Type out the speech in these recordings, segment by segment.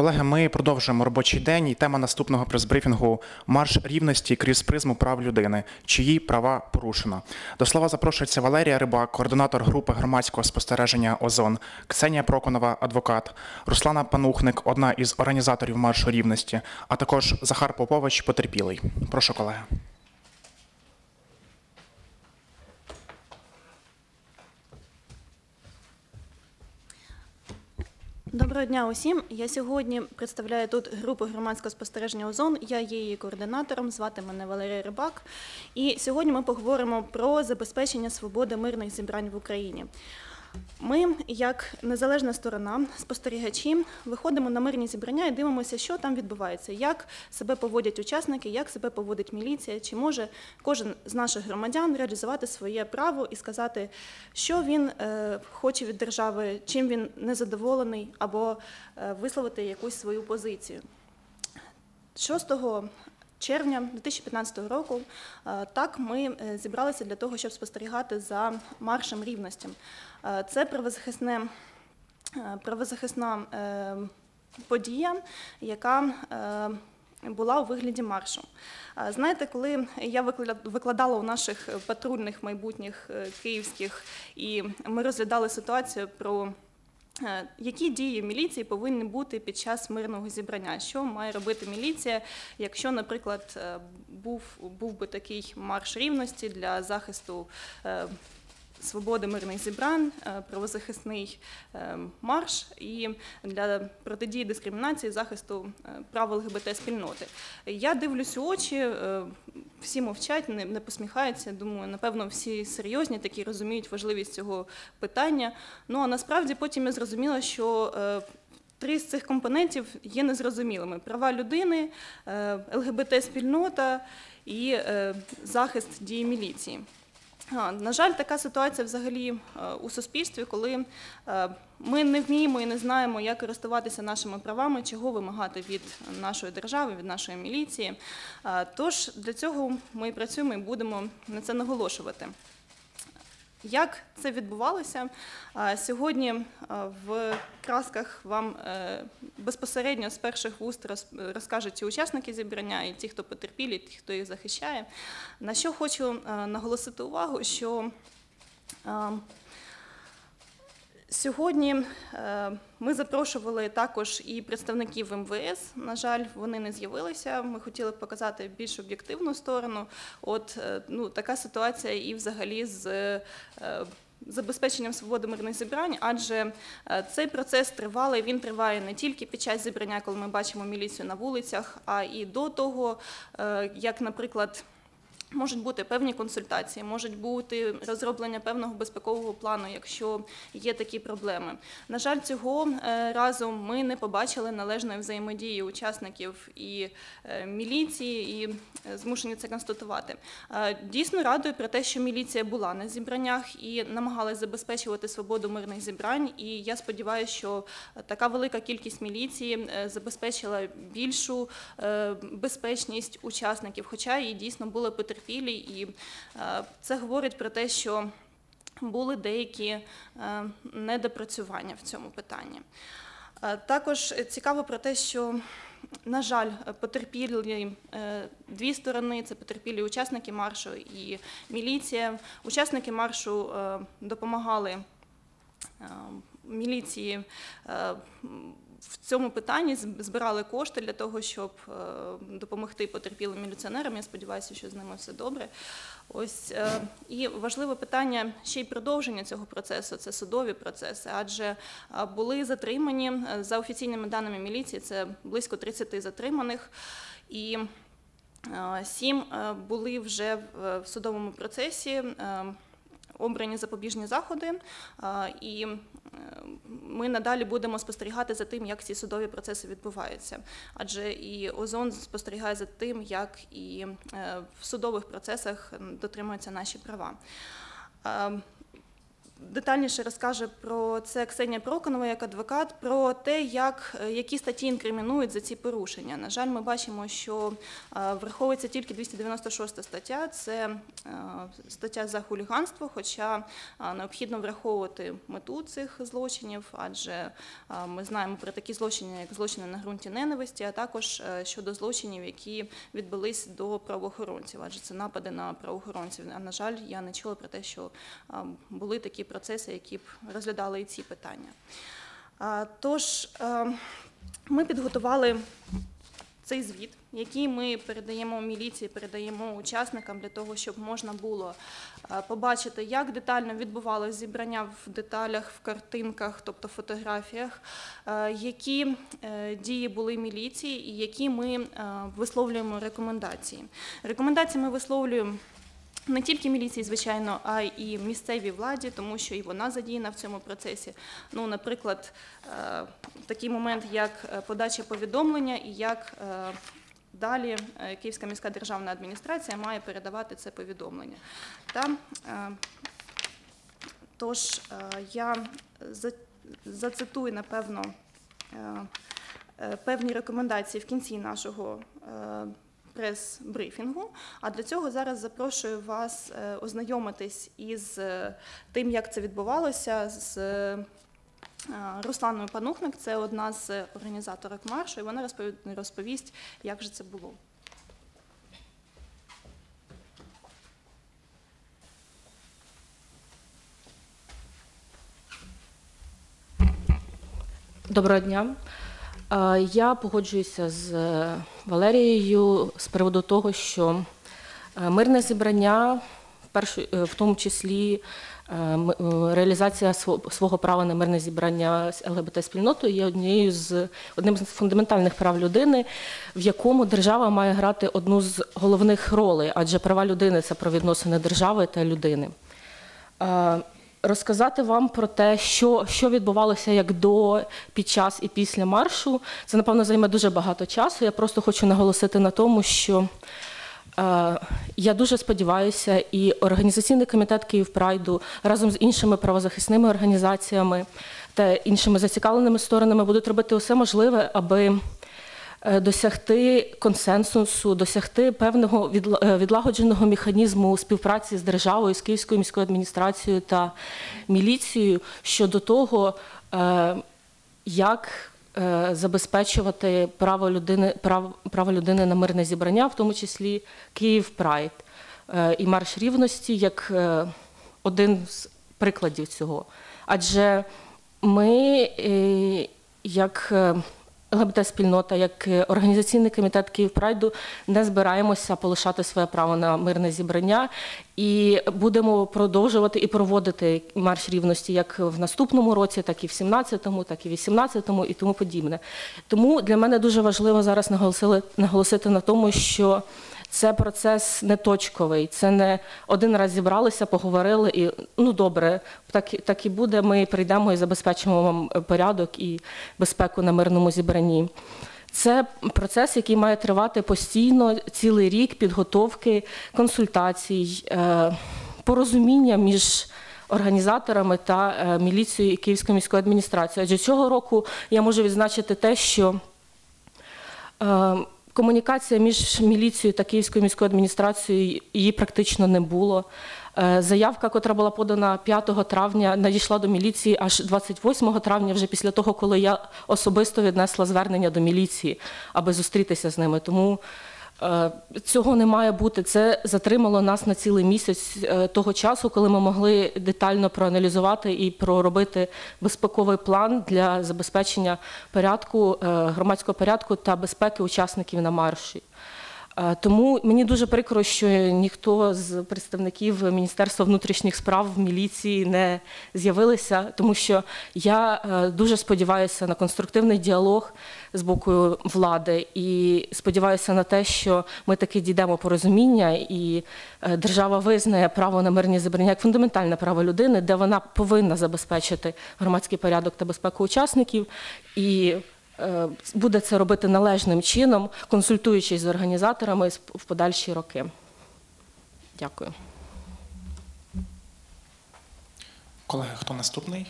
Колеги, ми продовжуємо робочий день. І тема наступного прес-брифінгу Марш рівності крізь призму прав людини, чиї права порушено. До слова запрошується Валерія Рибак, координатор групи громадського спостереження ОЗОН, Ксенія Проконова, адвокат, Руслана Панухник, одна із організаторів маршу рівності, а також Захар Попович, потерпілий. Прошу, колеги. Доброго дня усім. Я сьогодні представляю тут групу громадського спостереження ОЗОН. Я є її координатором. Звати мене Валерія Рибак. І сьогодні ми поговоримо про забезпечення свободи мирних зібрань в Україні. Ми, як незалежна сторона, спостерігачі, виходимо на мирні зібрання і дивимося, що там відбувається, як себе поводять учасники, як себе поводить міліція, чи може кожен з наших громадян реалізувати своє право і сказати, що він е, хоче від держави, чим він незадоволений, або е, висловити якусь свою позицію. 6 червня 2015 року е, так ми е, зібралися для того, щоб спостерігати за маршем рівності. Е, Це правозахисне, правозахисна подія, яка була у вигляді маршу. Знаєте, коли я викла- викладала у наших патрульних майбутніх київських, і ми розглядали ситуацію про Які дії міліції повинні бути під час мирного зібрання? Що має робити міліція, якщо, наприклад, е, був, був би такий марш рівності для захисту е, свободи мирних зібрань, е, правозахисний е, марш і для протидії дискримінації, захисту е, прав ЛГБТ спільноти? Я дивлюсь у очі, всі мовчать, не, посміхаються. Думаю, напевно, всі серйозні, такі розуміють важливість цього питання. Ну а насправді потім я зрозуміла, що три з цих компонентів є незрозумілими: права людини, е, ЛГБТ-спільнота і захист дії міліції. На жаль, така ситуація взагалі е, у суспільстві, коли е, ми не вміємо і не знаємо, як користуватися нашими правами, чого вимагати від нашої держави, від нашої міліції. Тож для цього ми працюємо і будемо на це наголошувати. Як це відбувалося? Сьогодні в красках вам е, безпосередньо з перших вуст розкажуть і учасники зібрання, і ті, хто потерпілі, і ті, хто їх захищає. На що хочу е, наголосити увагу, що е, Сьогодні е, ми запрошували також і представників МВС. На жаль, вони не з'явилися. Ми хотіли показати більш об'єктивну сторону. От е, ну, така ситуація і взагалі з е, забезпеченням свободи мирних зібрань, адже цей процес тривалий. Він триває не тільки під час зібрання, коли ми бачимо міліцію на вулицях, а і до того, як, наприклад. Можуть бути певні консультації, можуть бути розроблення певного безпекового плану, якщо є такі проблеми. На жаль, цього е, разу ми не побачили належної взаємодії учасників і е, міліції, і е, змушені це констатувати. Дійсно радує про те, що міліція була на зібраннях і намагалась забезпечувати свободу мирних зібрань. І я сподіваюся, що така велика кількість міліції забезпечила більшу безпечність учасників, хоча і дійсно були потерпілі, і е, це говорить про те, що були деякі е, недопрацювання в цьому питанні. Е, Також цікаво про те, що, на жаль, потерпілі дві сторони це потерпілі учасники маршу і міліція. Учасники маршу допомагали міліції в цьому питанні збирали кошти для того, щоб е, допомогти потерпілим міліціонерам. Я сподіваюся, що з ними все добре. Ось е, і важливе питання ще й продовження цього процесу це судові процеси, адже е, були затримані за офіційними даними міліції. Це близько 30 затриманих і. Сім були вже в судовому процесі, обрані запобіжні заходи, е, і е, ми надалі будемо спостерігати за тим, як ці судові процеси відбуваються. Адже і ОЗОН спостерігає за тим, як і е, в судових процесах дотримуються наші права. Детальніше розкаже про це Ксенія Проконова як адвокат, про те, як, е, які статті інкримінують за ці порушення. На жаль, ми бачимо, що е, враховується тільки 296 стаття, це е, стаття за хуліганство, хоча необхідно враховувати мету цих злочинів, адже ми знаємо про такі злочини, як злочини на ґрунті ненависті, а також щодо злочинів, які відбулись до правоохоронців, адже це напади на правоохоронців. А на жаль, я не чула про те, що були такі процеси, які б розглядали і ці питання. Тож е, ми підготували цей звіт, який ми передаємо міліції, передаємо учасникам для того, щоб можна було е, побачити, як детально відбувалося зібрання в деталях, в картинках, тобто фотографіях, е, які дії були міліції і які ми висловлюємо рекомендації. Рекомендації ми висловлюємо. Не тільки міліції, звичайно, а й місцевій владі, тому що і вона задіяна в цьому процесі. Ну, наприклад, е, такий момент, як е, подача повідомлення і як е, далі Київська міська державна адміністрація має передавати це повідомлення. Та, тож я зацитую, напевно, певні рекомендації в кінці нашого прес-брифінгу. А для цього зараз запрошую вас е, ознайомитись із е, тим, як це відбувалося з е, Русланою Панухник. Це одна з організаторок маршу, і вона розпові- розповість, як же це було. Доброго дня. Я погоджуюся з е, Валерією з приводу того, що е, мирне зібрання, в е, тому числі реалізація свого права на мирне зібрання з ЛГБТ-спільнотою є однією з одним з фундаментальних прав людини, в якому держава має грати одну з головних ролей, адже права людини це про відносини держави та людини. Розказати вам про те, що, що відбувалося як до, під час і після маршу, це напевно займе дуже багато часу. Я просто хочу наголосити на тому, що е, я дуже сподіваюся, і організаційний комітет Київпрайду разом з іншими правозахисними організаціями та іншими зацікавленими сторонами будуть робити усе можливе, аби досягти консенсусу, досягти певного е, відлагодженого механізму співпраці з державою, з Київською міською адміністрацією та міліцією щодо того, е, як е, забезпечувати право людини, прав, право людини на мирне зібрання, в тому числі Київ Прайд е, і марш рівності як е, один з прикладів цього. Адже ми, е, як е, ЛГБТ-спільнота, як організаційний комітет Київпрайду, не збираємося полишати своє право на мирне зібрання і будемо продовжувати і проводити марш рівності як в наступному році, так і в 17-му, так і в 18-му і тому подібне. Тому для мене дуже важливо зараз наголосити на тому, що це процес не точковий, це не один раз зібралися, поговорили і ну добре, так, так і буде. Ми прийдемо і забезпечимо вам порядок і безпеку на мирному зібранні. Це процес, який має тривати постійно цілий рік підготовки, консультацій, е, порозуміння між організаторами та е, міліцією і Київською міською адміністрацією. Адже цього року я можу відзначити те, що Е, Комунікація між міліцією та Київською міською адміністрацією її практично не було. Е, Заявка, котра була подана 5 травня, надійшла до міліції аж 28 травня, вже після того, коли я особисто віднесла звернення до міліції, аби зустрітися з ними. Тому цього не має бути. Це затримало нас на цілий місяць е, того часу, коли ми могли детально проаналізувати і проробити безпековий план для забезпечення порядку, е, громадського порядку та безпеки учасників на марші. Е, Тому мені дуже прикро, що ніхто з представників Міністерства внутрішніх справ міліції не з'явилися, тому що я е, дуже сподіваюся на конструктивний діалог з боку влади і сподіваюся на те, що ми таки дійдемо порозуміння, і е, держава визнає право на мирні зібрання як фундаментальне право людини, де вона повинна забезпечити громадський порядок та безпеку учасників. І буде це робити належним чином, консультуючись з організаторами в подальші роки. Дякую. Колеги, хто наступний?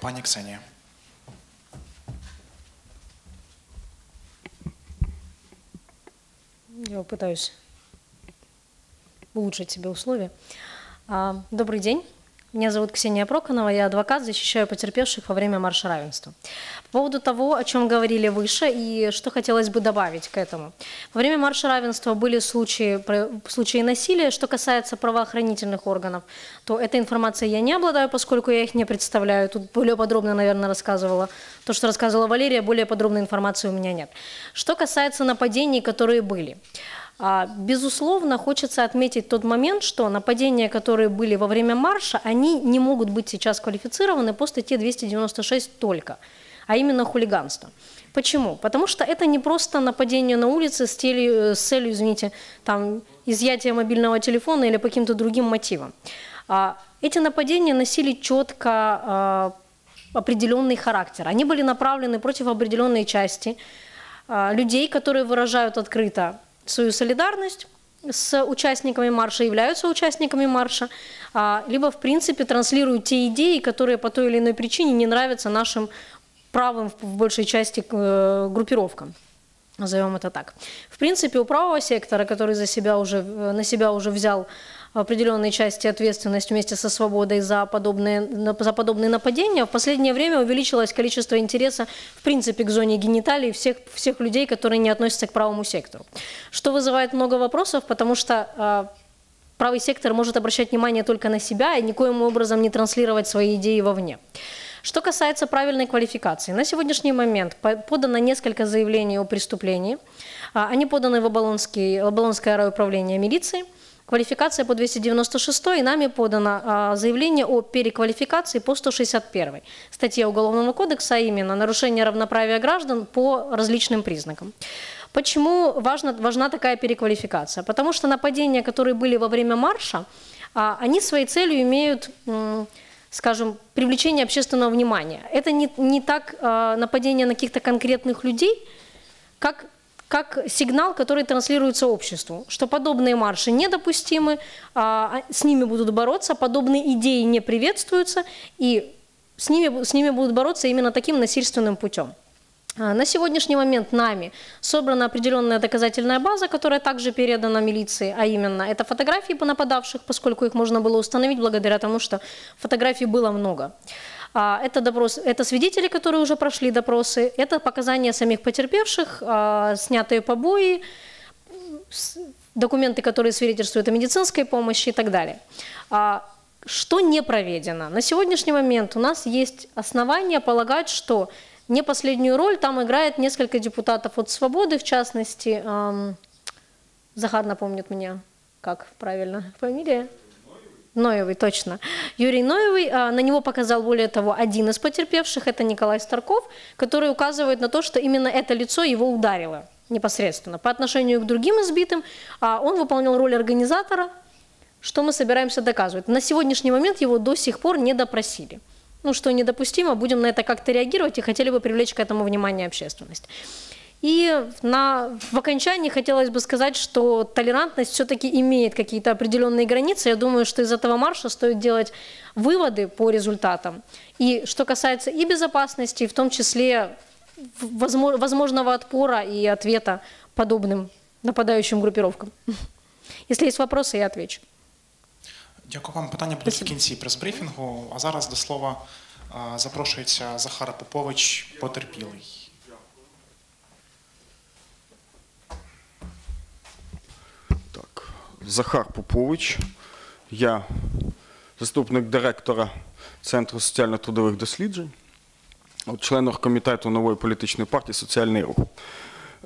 Пані Ксенія. Я попытаюсь улучшить себе условия. А, Добрый день. Меня зовут Ксения Проконова, я адвокат, защищаю потерпевших во время марша равенства. По поводу того, о чем говорили выше и что хотелось бы добавить к этому. Во время марша равенства были случаи, случаи насилия. Что касается правоохранительных органов, то этой информацией я не обладаю, поскольку я их не представляю. Тут более подробно, наверное, рассказывала то, что рассказывала Валерия, более подробной информации у меня нет. Что касается нападений, которые были. А, Безусловно, хочется отметить тот момент, что нападения, которые были во время марша, они не могут быть сейчас квалифицированы по статье 296 только, а именно хулиганство. Почему? Потому что это не просто нападение на улице с, теле- с целью, извините, там, изъятия мобильного телефона или по каким-то другим мотивам. А, Эти нападения носили четко а, определенный характер. Они были направлены против определенной части людей, которые выражают открыто свою солидарность с участниками марша, являются участниками марша, а, либо, в принципе, транслируют те идеи, которые по той или иной причине не нравятся нашим правым, в большей части, э, группировкам. Назовем это так. В принципе, у правого сектора, который за себя уже, э, на себя уже взял в определенной части ответственность вместе со свободой за подобные, за подобные нападения, в последнее время увеличилось количество интереса в принципе к зоне гениталий всех, всех людей, которые не относятся к правому сектору. Что вызывает много вопросов, потому что э, правый сектор может обращать внимание только на себя и никоим образом не транслировать свои идеи вовне. Что касается правильной квалификации, на сегодняшний момент по- подано несколько заявлений о преступлении. А, Они поданы в Оболонский, Оболонское райуправление милиции. Квалификация по 296 и нами подано а, заявление о переквалификации по 161 статье Уголовного кодекса, а именно нарушение равноправия граждан по различным признакам. Почему важна, важна такая переквалификация? Потому что нападения, которые были во время марша, а, они своей целью имеют, скажем, привлечение общественного внимания. Это не, не так а, нападение на каких-то конкретных людей, как, как сигнал, который транслируется обществу, что подобные марши недопустимы, а, с ними будут бороться, подобные идеи не приветствуются, и с ними, с ними будут бороться именно таким насильственным путем. А, На сегодняшний момент нами собрана определенная доказательная база, которая также передана милиции, а именно это фотографии по нападавших, поскольку их можно было установить благодаря тому, что фотографий было много. А, Это, допрос, это свидетели, которые уже прошли допросы, это показания самих потерпевших, а, снятые побои, документы, которые свидетельствуют о медицинской помощи и так далее. А, Что не проведено? На сегодняшний момент у нас есть основания полагать, что не последнюю роль там играет несколько депутатов от «Свободы», в частности, Захар напомнит меня, как правильно фамилия? Ноевый, точно. Юрий Ноевый, а, на него показал, более того, один из потерпевших, это Николай Старков, который указывает на то, что именно это лицо его ударило непосредственно. По отношению к другим избитым а, он выполнял роль организатора, что мы собираемся доказывать. На сегодняшний момент его до сих пор не допросили. Ну, что недопустимо, будем на это как-то реагировать и хотели бы привлечь к этому внимание общественность. И на, в окончании хотелось бы сказать, что толерантность все-таки имеет какие-то определенные границы. Я думаю, что из этого марша стоит делать выводы по результатам. И что касается и безопасности, в том числе возмо- возможного отпора и ответа подобным нападающим группировкам. Если есть вопросы, я отвечу. Дякую вам. Питання будуть в кінці прес-брифінгу. А зараз до слова а, запрошується Захар Попович, потерпілий. Захар Попович, я заступник директора Центру соціально-трудових досліджень, член оргкомітету нової політичної партії Соціальний рух.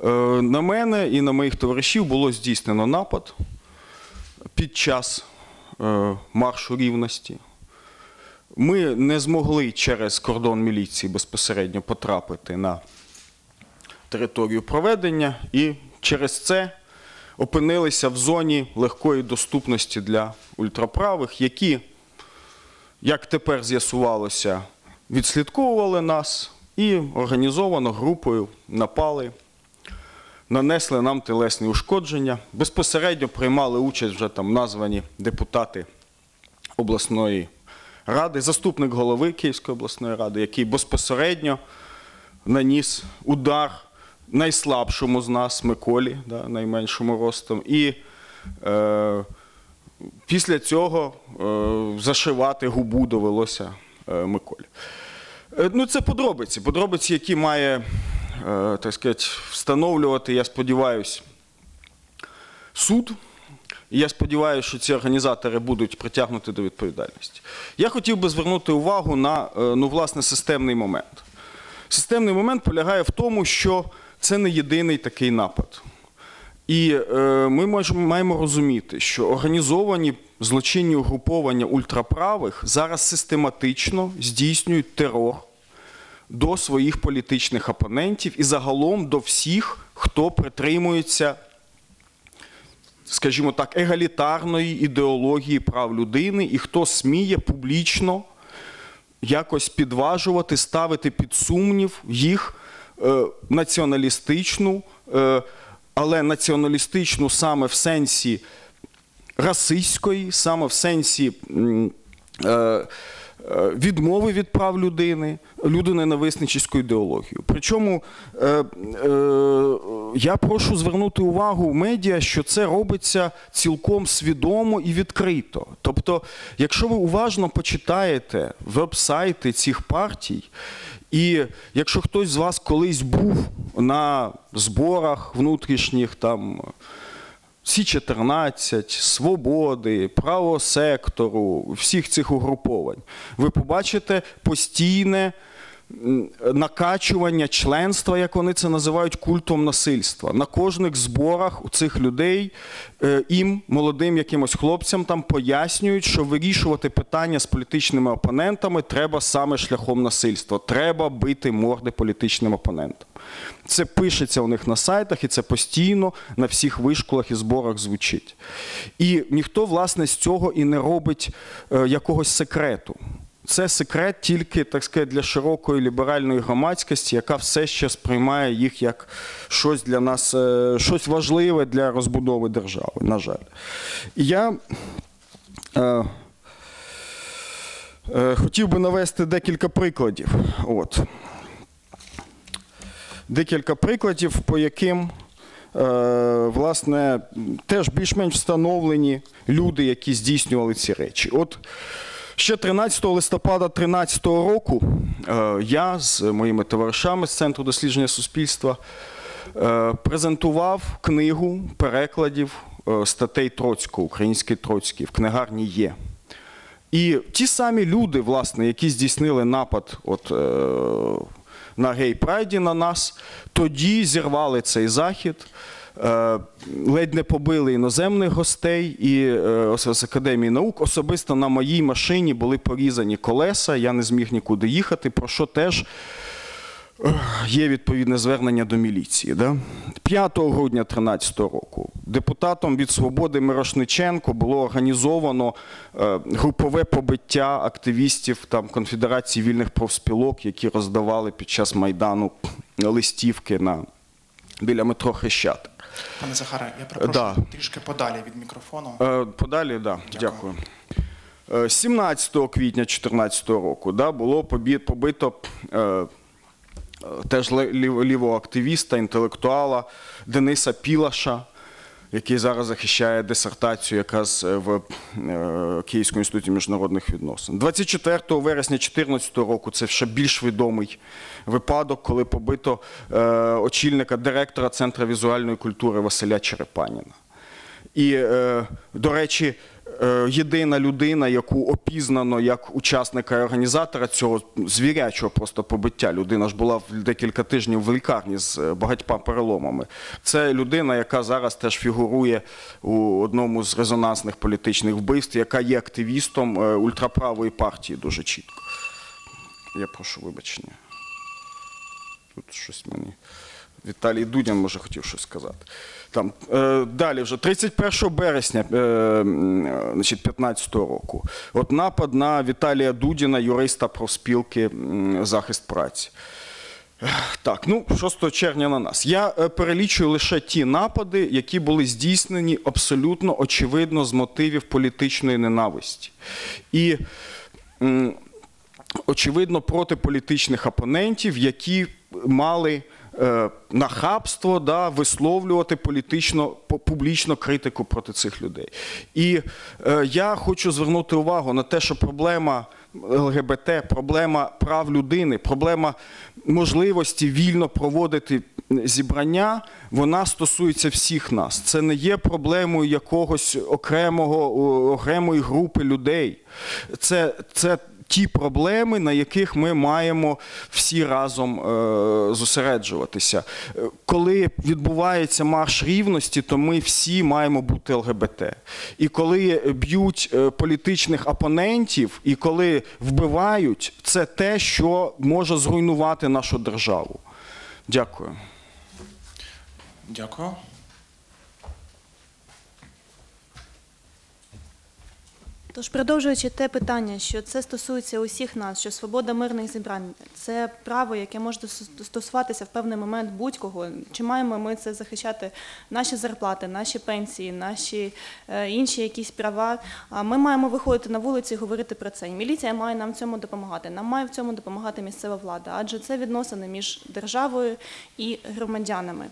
Е, На мене і на моїх товаришів було здійснено напад під час е, маршу рівності. Ми не змогли через кордон міліції безпосередньо потрапити на територію проведення і через це опинилися в зоні легкої доступності для ультраправих, які, як тепер з'ясувалося, відслідковували нас і організовано групою напали нанесли нам тілесні ушкодження. Безпосередньо приймали участь вже там названі депутати обласної ради, заступник голови Київської обласної ради, який безпосередньо наніс удар найслабшому з нас, Миколі, да, найменшому ростом. І е, після цього е, зашивати губу довелося е, Миколі. Е, Ну, це подробиці. Подробиці, які має, е, так сказати, встановлювати, я сподіваюся, суд. І я сподіваюся, що ці організатори будуть притягнуті до відповідальності. Я хотів би звернути увагу на е, ну, власне, системний момент. Системний момент полягає в тому, що це не єдиний такий напад. І е, ми можемо, маємо розуміти, що організовані злочинні угруповання ультраправих зараз систематично здійснюють терор до своїх політичних опонентів і загалом до всіх, хто притримується скажімо так, егалітарної ідеології прав людини, і хто сміє публічно якось підважувати, ставити під сумнів їх націоналістичну, е, але націоналістичну саме в сенсі расистської, саме в сенсі. е, е, Відмови від прав людини, людиноненависницькою ідеологією. Причому е, е, я прошу звернути увагу в медіа, що це робиться цілком свідомо і відкрито. Тобто, якщо ви уважно почитаєте веб-сайти цих партій, і якщо хтось з вас колись був на зборах внутрішніх там. Сі 14 свободи, право сектору, всіх цих угруповань, ви побачите постійне накачування членства, як вони це називають, культом насильства. На кожних зборах у цих людей е, їм, молодим якимось хлопцям, там пояснюють, що вирішувати питання з політичними опонентами треба саме шляхом насильства. Треба бити морди політичним опонентам. Це пишеться у них на сайтах, і це постійно на всіх вишколах і зборах звучить. І ніхто, власне, з цього і не робить е, якогось секрету. Це секрет тільки, так сказати, для широкої ліберальної громадськості, яка все ще сприймає їх як щось для нас, е, щось важливе для розбудови держави, на жаль. І я е, е, хотів би навести декілька прикладів. От декілька прикладів, по яким е, власне теж більш-менш встановлені люди, які здійснювали ці речі. От ще 13 листопада 2013 року е, я з моїми товаришами з Центру дослідження суспільства е, презентував книгу перекладів е, статей Троцького, український Троцький в книгарні є. І ті самі люди, власне, які здійснили напад от, на гей-прайді на нас, тоді зірвали цей захід, ледь не побили іноземних гостей і е, з Академії наук. Особисто на моїй машині були порізані колеса, я не зміг нікуди їхати, про що теж є відповідне звернення до міліції. Да? 5 грудня 2013 року депутатом від свободи Мирошниченко було організовано е, групове побиття активістів там, Конфедерації вільних профспілок, які роздавали під час Майдану листівки на, біля метро Хрещатик. Пане Захаре, я перепрошую Да. трішки подалі від мікрофону. Подалі, Подалі, да, дякую. Дякую. 17 квітня 2014 року да, було побито е, е, теж лівого активіста, інтелектуала Дениса Пілаша, який зараз захищає дисертацію якраз е, в е, Київському інституті міжнародних відносин. 24 вересня 2014 року це ще більш відомий випадок, коли побито е, очільника директора Центру візуальної культури Василя Черепаніна. І, до речі, єдина людина, яку опізнано як учасника і організатора цього звірячого просто побиття. Людина ж була декілька тижнів в лікарні з е, багатьма переломами. Це людина, яка зараз теж фігурує у одному з резонансних політичних вбивств, яка є активістом е, ультраправої партії дуже чітко. Я прошу вибачення. Тут щось мені. Віталій Дудян, може, хотів щось сказати. Там, е, далі вже 31 березня е, значить, 15 року. От напад на Віталія Дудіна, юриста профспілки захист праці. Так, ну 6 червня на нас. Я е, перелічую лише ті напади, які були здійснені абсолютно очевидно з мотивів політичної ненависті. І очевидно проти політичних опонентів, які мали нахабство да, висловлювати політично публічно критику проти цих людей. І е, я хочу звернути увагу на те, що проблема ЛГБТ, проблема прав людини, проблема можливості вільно проводити зібрання, вона стосується всіх нас. Це не є проблемою якогось окремого окремої групи людей. Це, це ті проблеми, на яких ми маємо всі разом е, зосереджуватися. Е, Коли відбувається марш рівності, то ми всі маємо бути ЛГБТ. І коли б'ють е, політичних опонентів, і коли вбивають, це те, що може зруйнувати нашу державу. Дякую. Дякую. Тож, продовжуючи те питання, що це стосується усіх нас, що свобода мирних зібрань це право, яке може стосуватися в певний момент будь-кого. Чи маємо ми це захищати наші зарплати, наші пенсії, наші е, інші якісь права? Ми маємо виходити на вулицю і говорити про це. І міліція має нам в цьому допомагати. Нам має в цьому допомагати місцева влада, адже це відносини між державою і громадянами.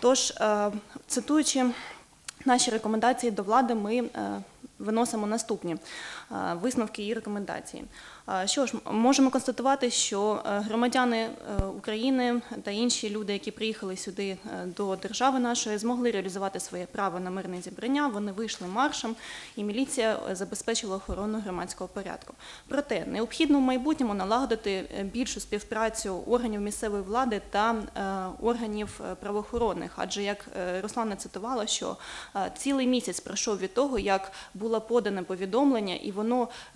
Тож, е, цитуючи наші рекомендації до влади, ми е, виносимо наступні висновки і рекомендації. Е, Що ж, можемо констатувати, що е, громадяни е, України та інші люди, які приїхали сюди е, до держави нашої, змогли реалізувати своє право на мирне зібрання. Вони вийшли маршем, і міліція е, забезпечила охорону громадського порядку. Проте необхідно в майбутньому налагодити е, більшу співпрацю органів місцевої влади та е, органів е, правоохоронних. Адже як е, Руслана цитувала, що е, цілий місяць пройшов від того, як було подане повідомлення, і воно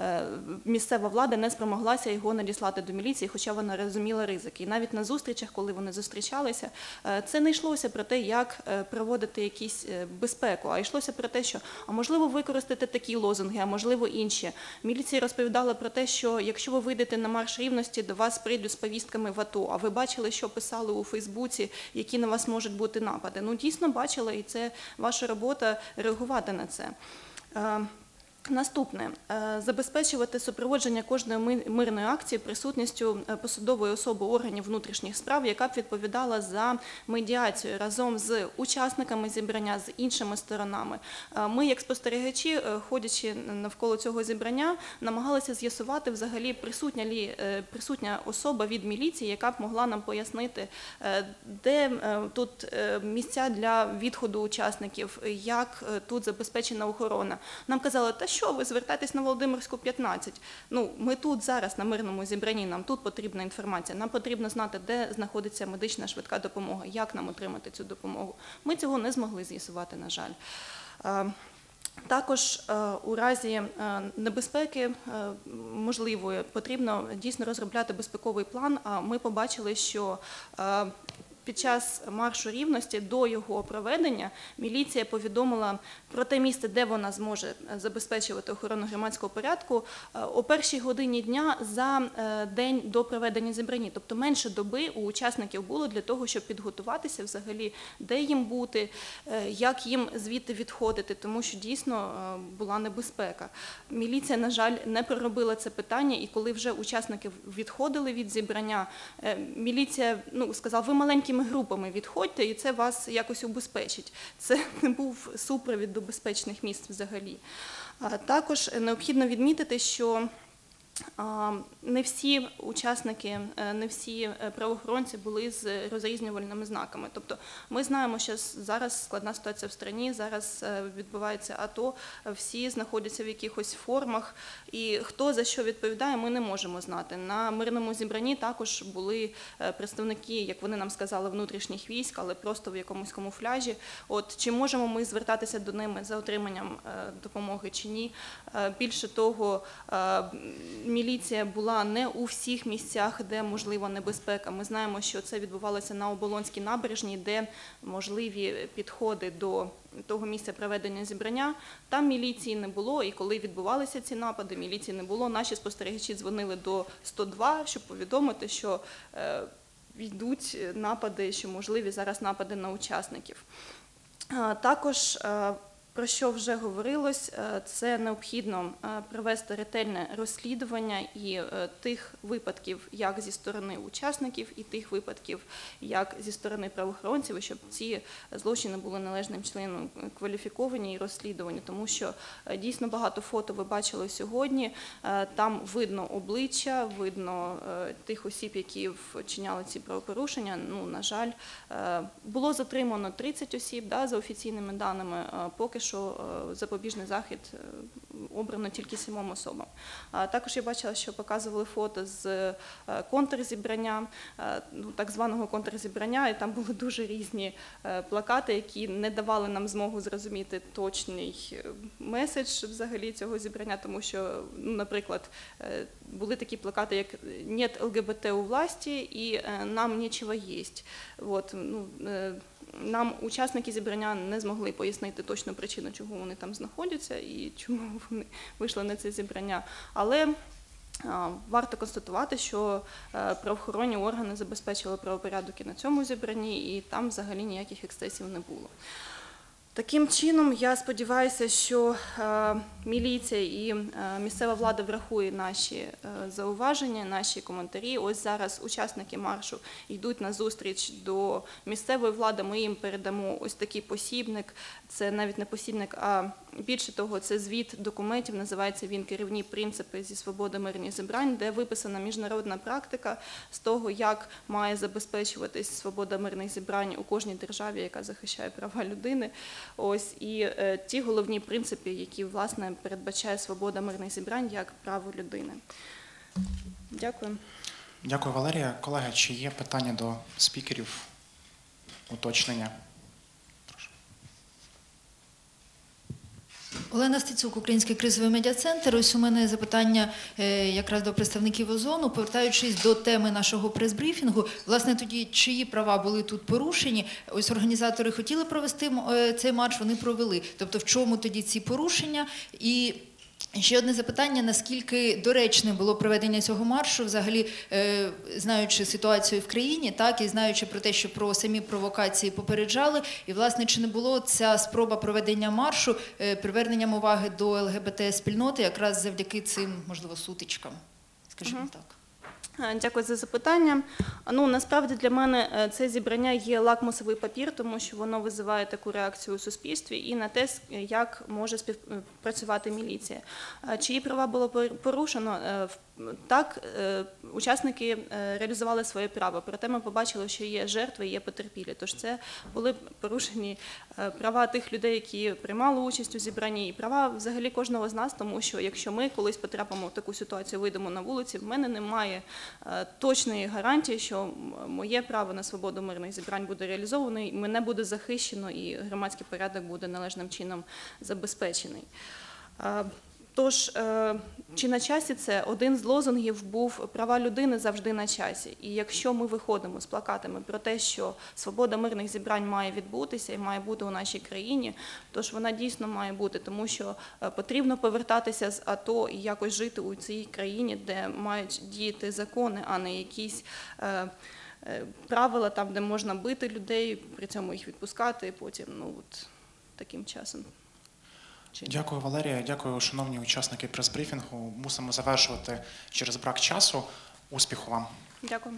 е, місцева влада не спромоглася його надіслати до міліції, хоча вона розуміла ризики. І навіть на зустрічах, коли вони зустрічалися, е, це не йшлося про те, як е, проводити якісь безпеку, а йшлося про те, що а можливо використати такі лозунги, а можливо інші. Міліція розповідала про те, що якщо ви вийдете на марш рівності, до вас прийдуть з повістками в АТО. А ви бачили, що писали у Фейсбуці, які на вас можуть бути напади. Ну дійсно бачила, і це ваша робота реагувати на це. Наступне Е, забезпечувати супроводження кожної мирної акції присутністю е, посадової особи органів внутрішніх справ, яка б відповідала за медіацію разом з учасниками зібрання з іншими сторонами. Е, Ми, як спостерігачі, ходячи навколо цього зібрання, намагалися з'ясувати взагалі присутня лі присутня особа від міліції, яка б могла нам пояснити, де тут місця для відходу учасників, як тут забезпечена охорона. Нам казали, та що ви звертайтесь на Володимирську 15. Ну, ми тут зараз на мирному зібранні, нам тут потрібна інформація. Нам потрібно знати, де знаходиться медична швидка допомога, як нам отримати цю допомогу. Ми цього не змогли з'ясувати, на жаль. Е, також е, у разі е, небезпеки можливої потрібно дійсно розробляти безпековий план. А ми побачили, що під час маршу рівності до його проведення міліція повідомила про те місце, де вона зможе е, забезпечувати охорону громадського порядку е, о першій годині дня за е, день до проведення зібрані. Тобто менше доби у учасників було для того, щоб підготуватися взагалі, де їм бути, як їм звідти відходити, тому що дійсно була небезпека. Міліція, на жаль, не проробила це питання, і коли вже учасники відходили від зібрання, міліція ну, сказала, ви маленькими групами відходьте, і це вас якось убезпечить. Це не був супровід до безпечних місць взагалі. Також необхідно відмітити, що Не всі учасники, е, не всі е, правоохоронці були з розрізнювальними знаками. Тобто ми знаємо, що зараз складна ситуація в країні, зараз е, відбувається АТО, всі знаходяться в якихось формах, і хто за що відповідає, ми не можемо знати. На мирному зібранні також були представники, як вони нам сказали, внутрішніх військ, але просто в якомусь камуфляжі. От чи можемо ми звертатися до ними за отриманням допомоги чи ні? Більше того, міліція була не у всіх місцях, де можлива небезпека. Ми знаємо, що це відбувалося на Оболонській набережній, де можливі підходи до того місця проведення зібрання. Там міліції не було, і коли відбувалися ці напади, міліції не було. Наші спостерігачі дзвонили до 102, щоб повідомити, що е, йдуть напади, що можливі зараз напади на учасників. Також е, про що вже говорилось, е, це необхідно е, провести ретельне розслідування і е, тих випадків, як зі сторони учасників, і тих випадків, як зі сторони правоохоронців, щоб ці злочини були належним чином кваліфіковані і розслідувані, тому що дійсно багато фото ви бачили сьогодні. Там видно обличчя, видно тих осіб, які вчиняли ці правопорушення. Ну, на жаль, було затримано 30 осіб да, за офіційними даними. Поки що е, запобіжний захід е, обрано тільки сімом особам. Також я бачила, що показували фото з е, контрзібрання, ну, так званого контрзібрання, і там були дуже різні плакати, які не давали нам змогу зрозуміти точний меседж взагалі цього зібрання, тому що, ну, наприклад, були такі плакати, як «Нет ЛГБТ у власті» і «Нам нечего есть». От, ну, нам учасники зібрання не змогли пояснити точну причину, чого вони там знаходяться і чому вони вийшли на це зібрання. Але Варто констатувати, що е, правоохоронні органи забезпечили правопорядок і на цьому зібранні, і там взагалі ніяких ексцесів не було. Таким чином, я сподіваюся, що е, міліція і е, місцева влада врахує наші е, зауваження, наші коментарі. Ось зараз учасники маршу йдуть на зустріч до місцевої влади. Ми їм передамо ось такий посібник. Це навіть не посібник, а більше того, це звіт документів. Називається він Керівні принципи зі свободи мирних зібрань, де виписана міжнародна практика з того, як має забезпечуватись свобода мирних зібрань у кожній державі, яка захищає права людини. Ось і е, ті головні принципи, які власне передбачає свобода мирних зібрань як право людини. Дякую. Дякую, Валерія. Колеги, чи є питання до спікерів? Уточнення? Олена Стецюк, Український кризовий медіа-центр. Ось у мене запитання е, якраз до представників озону. Повертаючись до теми нашого прес-брифінгу, власне, тоді чиї права були тут порушені? Ось організатори хотіли провести е, цей марш, вони провели. Тобто, в чому тоді ці порушення? І Ще одне запитання: наскільки доречним було проведення цього маршу, взагалі е, знаючи ситуацію в країні, так і знаючи про те, що про самі провокації попереджали, і власне чи не було ця спроба проведення маршу е, приверненням уваги до ЛГБТ спільноти, якраз завдяки цим можливо сутичкам, скажімо Мгм. так. Е, Дякую за запитання. Ну насправді для мене це зібрання є лакмусовий папір, тому що воно визиває таку реакцію у суспільстві і на те, як може співпрацювати міліція. Е, Чиї права було пор- порушено? Е, Так, е, учасники реалізували своє право, проте ми побачили, що є жертви, є потерпілі. Тож це були порушені права тих людей, які приймали участь у зібранні, і права взагалі кожного з нас, тому що якщо ми колись потрапимо в таку ситуацію, вийдемо на вулиці, в мене немає точної гарантії, що моє право на свободу мирних зібрань буде реалізовано, мене буде захищено, і громадський порядок буде належним чином забезпечений. Е, Тож, е, чи на часі це один з лозунгів був права людини завжди на часі. І якщо ми виходимо з плакатами про те, що свобода мирних зібрань має відбутися і має бути у нашій країні, тож вона дійсно має бути, тому що е, потрібно повертатися з АТО і якось жити у цій країні, де мають діяти закони, а не якісь. Правила там, де можна бити людей, при цьому їх відпускати, і потім ну от таким часом. Дякую, Валерія. Дякую, шановні учасники прес-брифінгу. Мусимо завершувати через брак часу. Успіху вам. Дякую.